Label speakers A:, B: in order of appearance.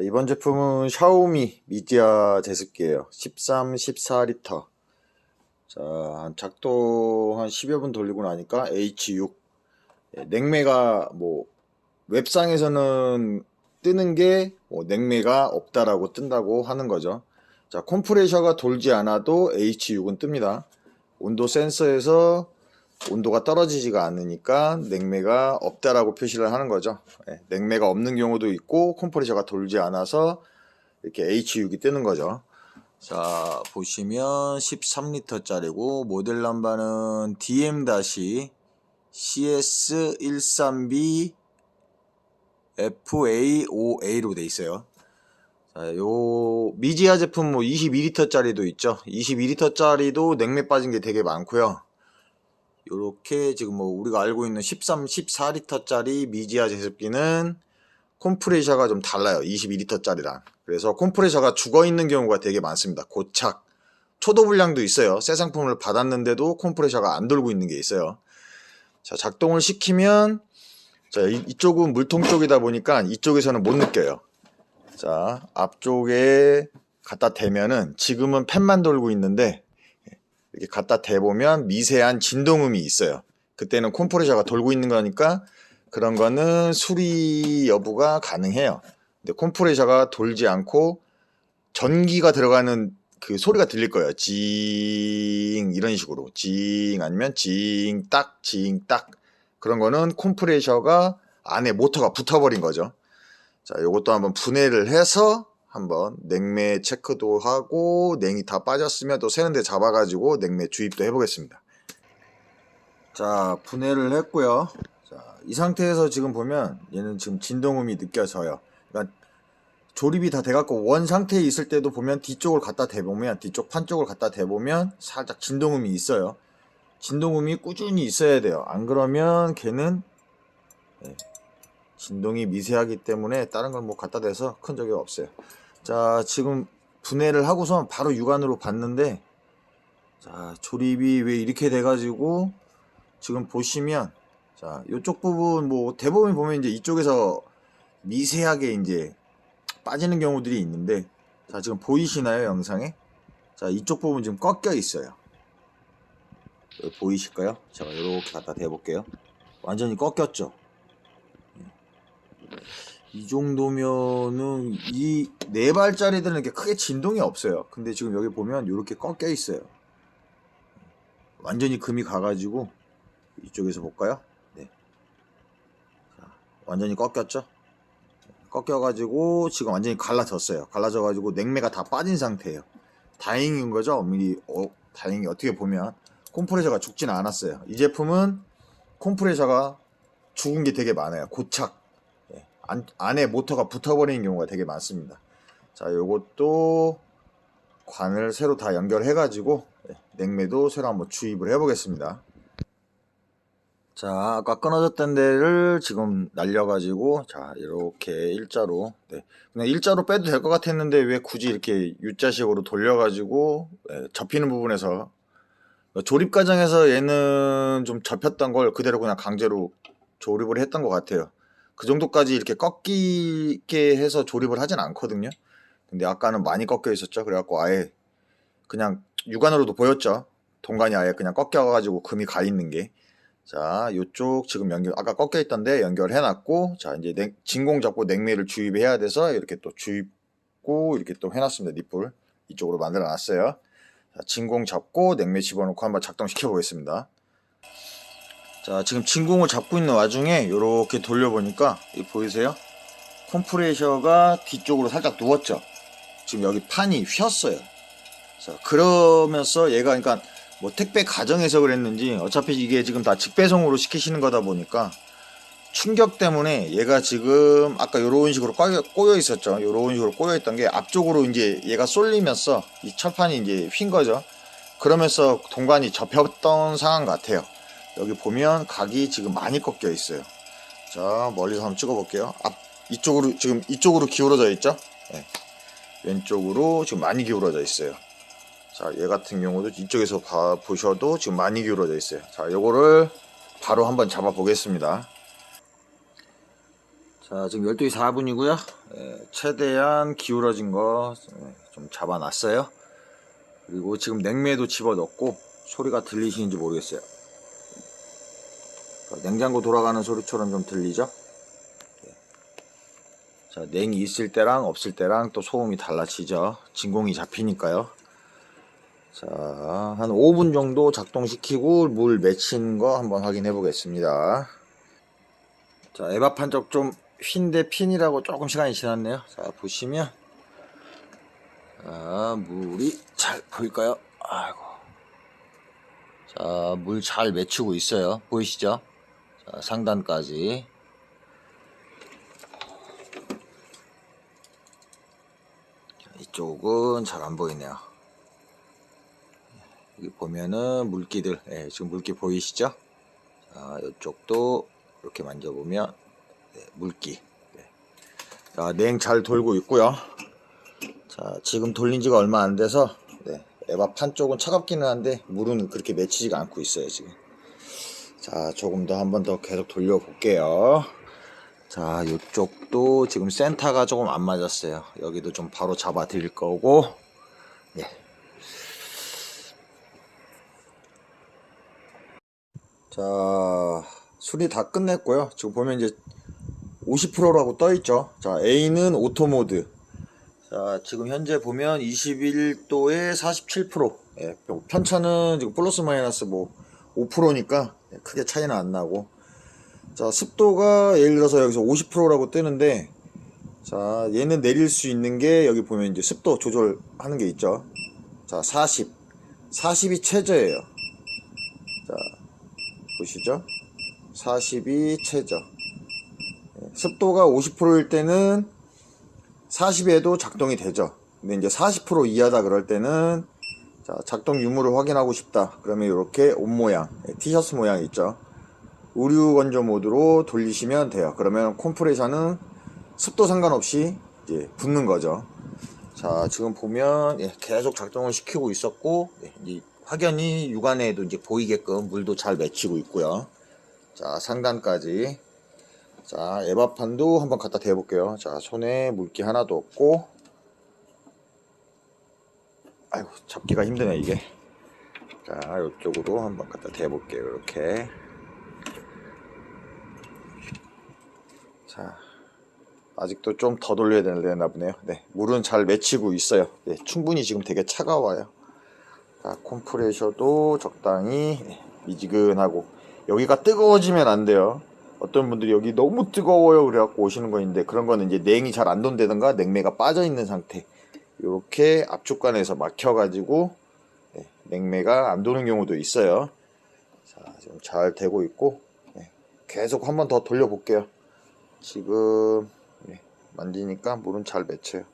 A: 이번 제품은 샤오미 미디아 제습기예요. 13, 14리터. 자, 작동 한 10여 분 돌리고 나니까 H6. 예, 냉매가 뭐 웹상에서는 뜨는 게 뭐 냉매가 없다라고 뜬다고 하는 거죠. 자, 컴프레셔가 돌지 않아도 H6은 뜹니다. 온도 센서에서 온도가 떨어지지가 않으니까 냉매가 없다라고 표시를 하는 거죠. 예, 냉매가 없는 경우도 있고 컴프레셔가 돌지 않아서 이렇게 H6이 뜨는 거죠. 자 보시면 13리터짜리고 모델 넘버는 DM-CS13B FA5A로 돼 있어요. 자, 요 미지아 제품 뭐 22리터짜리도 있죠. 22리터짜리도 냉매 빠진 게 되게 많고요. 요렇게 지금 뭐 우리가 알고 있는 13, 14리터짜리 미지아 제습기는 콤프레셔가 좀 달라요. 22리터짜리랑. 그래서 콤프레셔가 죽어 있는 경우가 되게 많습니다. 고착. 초도 불량도 있어요. 새 상품을 받았는데도 콤프레셔가 안 돌고 있는 게 있어요. 자, 작동을 시키면 자, 이, 이쪽은 물통 쪽이다 보니까 이쪽에서는 못 느껴요. 자, 앞쪽에 갖다 대면은 지금은 팬만 돌고 있는데 이렇게 갖다 대보면 미세한 진동음이 있어요. 그때는 콤프레셔가 돌고 있는 거니까 그런 거는 수리 여부가 가능해요. 근데 콤프레셔가 돌지 않고 전기가 들어가는 그 소리가 들릴 거예요. 징 이런 식으로 징 아니면 징딱 징딱 그런 거는 콤프레셔가 안에 모터가 붙어버린 거죠. 자, 요것도 한번 분해를 해서 한번 냉매 체크도 하고 냉이 다 빠졌으면 또 세는데 잡아가지고 냉매 주입도 해보겠습니다. 자, 분해를 했고요. 자, 이 상태에서 지금 보면 얘는 지금 진동음이 느껴져요. 그러니까 조립이 다 돼갖고 원 상태에 있을 때도 보면 뒤쪽을 갖다 대보면 뒤쪽 판 쪽을 갖다 대보면 살짝 진동음이 있어요. 진동음이 꾸준히 있어야 돼요. 안 그러면 걔는 예, 진동이 미세하기 때문에 다른 걸 뭐 갖다 대서 큰 적이 없어요. 자, 지금 분해를 하고선 바로 육안으로 봤는데 자, 조립이 왜 이렇게 돼가지고 지금 보시면 자, 이쪽 부분 뭐 대부분 보면 이제 이쪽에서 미세하게 이제 빠지는 경우들이 있는데 자, 지금 보이시나요, 영상에? 자, 이쪽 부분 지금 꺾여 있어요. 보이실까요? 제가 이렇게 갖다 대볼게요. 완전히 꺾였죠? 이 정도면은 이 네 발짜리들은 이렇게 크게 진동이 없어요. 근데 지금 여기 보면 이렇게 꺾여 있어요. 완전히 금이 가가지고 이쪽에서 볼까요? 네. 자, 완전히 꺾였죠? 꺾여가지고 지금 완전히 갈라졌어요. 갈라져가지고 냉매가 다 빠진 상태예요. 다행인 거죠? 미리 어, 다행히 어떻게 보면 콤프레셔가 죽진 않았어요. 이 제품은 콤프레셔가 죽은 게 되게 많아요. 고착. 예, 안, 안에 모터가 붙어버리는 경우가 되게 많습니다. 자, 요것도 관을 새로 다 연결해가지고 예, 냉매도 새로 한번 주입을 해보겠습니다. 자, 아까 끊어졌던 데를 지금 날려가지고 자 이렇게 일자로 네. 그냥 일자로 빼도 될 것 같았는데 왜 굳이 이렇게 U자식으로 돌려가지고 예, 접히는 부분에서 조립 과정에서 얘는 좀 접혔던 걸 그대로 그냥 강제로 조립을 했던 것 같아요. 그 정도까지 이렇게 꺾이게 해서 조립을 하진 않거든요. 근데 아까는 많이 꺾여 있었죠. 그래갖고 아예 그냥 육안으로도 보였죠. 동간이 아예 그냥 꺾여가지고 금이 가 있는 게. 자, 요쪽 지금 연결, 아까 꺾여 있던데 연결해놨고, 자, 이제 냉, 진공 잡고 냉매를 주입해야 돼서 이렇게 또 주입고 이렇게 또 해놨습니다. 니뿔. 이쪽으로 만들어 놨어요. 자, 진공 잡고 냉매 집어넣고 한번 작동시켜 보겠습니다. 자, 지금 진공을 잡고 있는 와중에 이렇게 돌려보니까, 이 보이세요? 컴프레셔가 뒤쪽으로 살짝 누웠죠? 지금 여기 판이 휘었어요. 자, 그러면서 얘가, 그러니까, 뭐 택배 가정에서 그랬는지 어차피 이게 지금 다 직배송으로 시키시는 거다 보니까 충격 때문에 얘가 지금 아까 요런 식으로 꼬여, 꼬여 있었죠. 요런 식으로 꼬여 있던 게 앞쪽으로 이제 얘가 쏠리면서 이 철판이 이제 휜 거죠. 그러면서 동관이 접혔던 상황 같아요. 여기 보면 각이 지금 많이 꺾여 있어요. 자, 멀리서 한번 찍어 볼게요. 앞 이쪽으로 지금 이쪽으로 기울어져 있죠? 네. 왼쪽으로 지금 많이 기울어져 있어요. 자, 얘 같은 경우도 이쪽에서 봐, 보셔도 지금 많이 기울어져 있어요. 자, 요거를 바로 한번 잡아 보겠습니다. 자, 지금 12시 4분이고요. 최대한 기울어진 거 좀 잡아놨어요. 그리고 지금 냉매도 집어넣고 소리가 들리시는지 모르겠어요. 자, 냉장고 돌아가는 소리처럼 좀 들리죠? 네. 자, 냉이 있을 때랑 없을 때랑 또 소음이 달라지죠. 진공이 잡히니까요. 자, 한 5분 정도 작동시키고 물 맺힌 거 한번 확인해 보겠습니다. 자, 에바 판적 좀 휜데 핀이라고 조금 시간이 지났네요. 자, 보시면 자, 물이 잘 보일까요? 아이고. 자, 물 잘 맺히고 있어요. 보이시죠? 자, 상단까지. 자, 이쪽은 잘 안 보이네요. 여기 보면은 물기들, 예, 지금 물기 보이시죠? 자, 이쪽도 이렇게 만져보면 네, 물기. 네. 자, 냉 잘 돌고 있고요. 자, 지금 돌린 지가 얼마 안 돼서 네, 에바 판 쪽은 차갑기는 한데 물은 그렇게 맺히지가 않고 있어요, 지금. 자, 조금 더 한 번 더 계속 돌려 볼게요. 자, 이쪽도 지금 센터가 조금 안 맞았어요. 여기도 좀 바로 잡아 드릴 거고. 네. 자, 수리 다 끝냈고요. 지금 보면 이제 50%라고 떠 있죠. 자, A는 오토 모드. 자, 지금 현재 보면 21도에 47%. 예, 편차는 지금 플러스 마이너스 뭐 5%니까 크게 차이는 안 나고. 자, 습도가 예를 들어서 여기서 50%라고 뜨는데, 자, 얘는 내릴 수 있는 게 여기 보면 이제 습도 조절하는 게 있죠. 자, 40. 40이 최저예요. 자, 보시죠. 40이 최저. 예, 습도가 50%일 때는 40에도 작동이 되죠. 근데 이제 40% 이하다 그럴 때는 자, 작동 유무를 확인하고 싶다. 그러면 이렇게 옷 모양, 예, 티셔츠 모양 있죠. 우류 건조 모드로 돌리시면 돼요. 그러면 컴프레셔는 습도 상관없이 이제 붙는 거죠. 자, 지금 보면 예, 계속 작동을 시키고 있었고 예, 확연히 육안에도 이제 보이게끔 물도 잘 맺히고 있고요. 자, 상단까지. 자, 에바판도 한번 갖다 대볼게요. 자, 손에 물기 하나도 없고. 아이고, 잡기가 힘드네, 이게. 자, 이쪽으로 한번 갖다 대볼게요. 이렇게. 자, 아직도 좀 더 돌려야 되나 보네요. 네, 물은 잘 맺히고 있어요. 네, 충분히 지금 되게 차가워요. 자, 콤프레셔도 적당히 네, 미지근하고 여기가 뜨거워지면 안 돼요. 어떤 분들이 여기 너무 뜨거워요 그래갖고 오시는 거 있는데 그런 거는 이제 냉이 잘 안 돈다든가 냉매가 빠져 있는 상태 이렇게 압축관에서 막혀가지고 네, 냉매가 안 도는 경우도 있어요. 자, 지금 잘 되고 있고 네, 계속 한번 더 돌려볼게요. 지금 네, 만지니까 물은 잘 맺혀요.